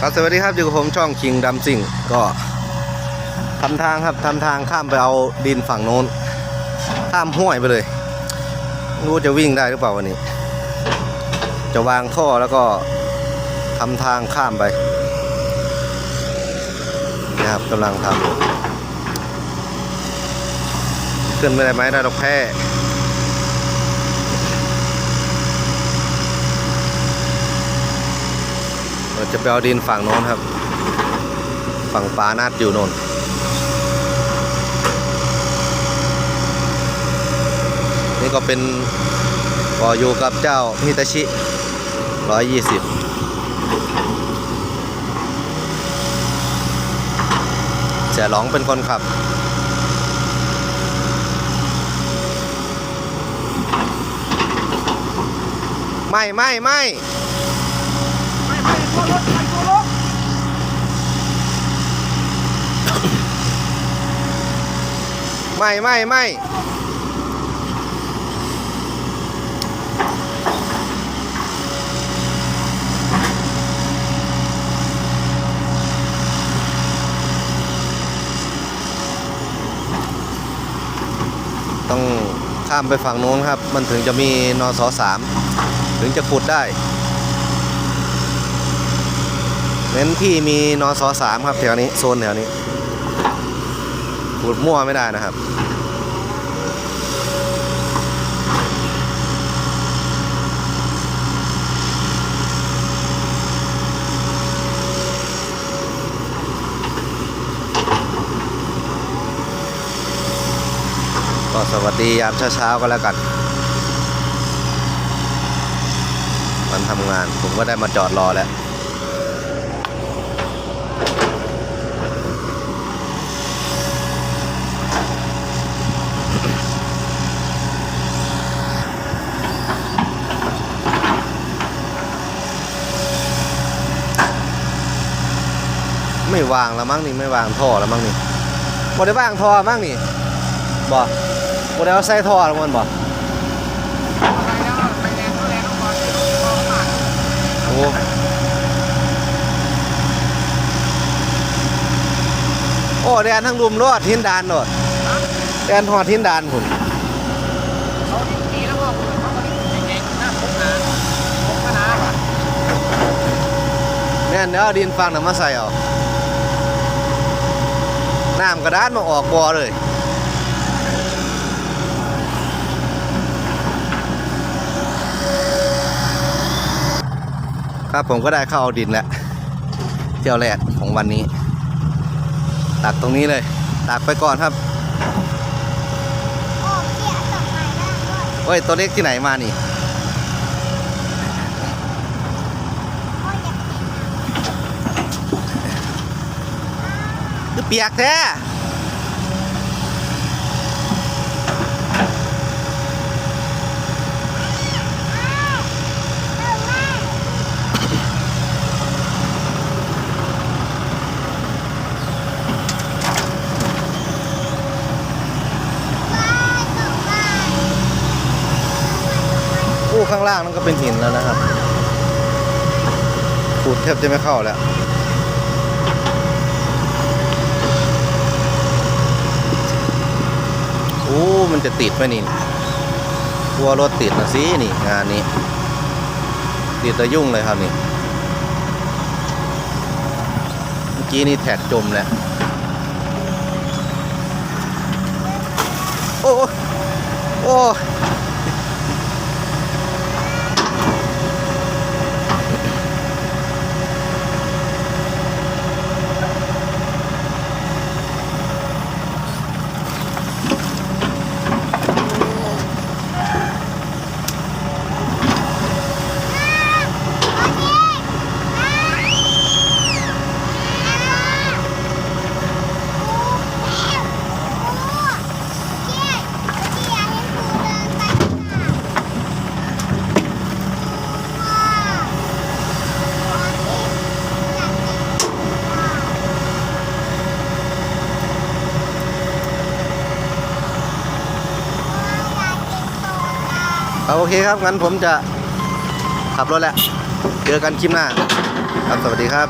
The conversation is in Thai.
ครับสวัสดีครับอยู่กับผมช่องคิงดัมซิงก็ทำทางครับทำทางข้ามไปเอาดินฝั่งโน้น ข้ามห้วยไปเลยรู้จะวิ่งได้หรือเปล่าวันนี้ จะวางท่อแล้วก็ทำทางข้ามไปนะครับกำลังทำขึ้นไม่ได้ไหมได้ดอกแพ้เร จะไปเอาดินฝั่งโน้นครับ ฝั่งปานาดอยู่โน่นนี่ก็เป็นก่ออยู่กับเจ้าฮิตาชิ 120เสียหลองเป็นคนขับ ไม่ไม่ไม่ไม่ไม่ตัวรถไม่ตัวรถ ไม่ไม่ไม่ต้องข้ามไปฝั่งโน้นครับ มันถึงจะมีนอสสามถึงจะขุดได้ เน้นที่มีนอสสามครับแถวนี้ โซนแถวนี้ ขุดมั่วไม่ได้นะครับก็สวัสดียามเช้าๆก็แล้วกัน มันทำงานผมก็ได้มาจอดรอแล้ว ไม่วางแล้วมั้งนี่ไม่วางท่อแล้วมั้งนี่บ่ได้วางท่อมั้งนี่บ่บ่ได้เอาใส่ท่อแล้วมันบ่อะไรนะไปแรงก็แรงก่อกโอ้โอ้แดนทั้งรุมรอดทินดานโดดแดนหอดทินดานพุ่นเขาดิ้นดีแล้วก็เขานเก่งๆนะผมนะผมนะแม่นเดี๋ยวเอดินฟังน่ะมาใส่เอา น้ำกระดานมาออกบ่อเลยครับผมก็ได้เข้าเอาดินแล้วเที่ยวแรกของวันนี้ ตักตรงนี้เลย ตักไปก่อนครับโอ้เกียร์ตกใหม่ได้ด้วยเฮ้ยตัวเล็กที่ไหนมานี่ โอ้ยอยากกินอะ คือเปียกแท้อู้ข้างล่างนั่นก็เป็นหินแล้วนะครับขูดแทบจะไม่เข้าแล้ว อ้มันจะติดไหมนี่กลัวรถติดนะสินี่งานนี้ ติดจะยุ่งเลยครับนี่ เมื่อกี้นี่แท็กจมแล้วโอ้โอ้ เอาโอเคครับงั้นผมจะขับรถแล้วเจอกันคลิปหน้า ครับสวัสดีครับ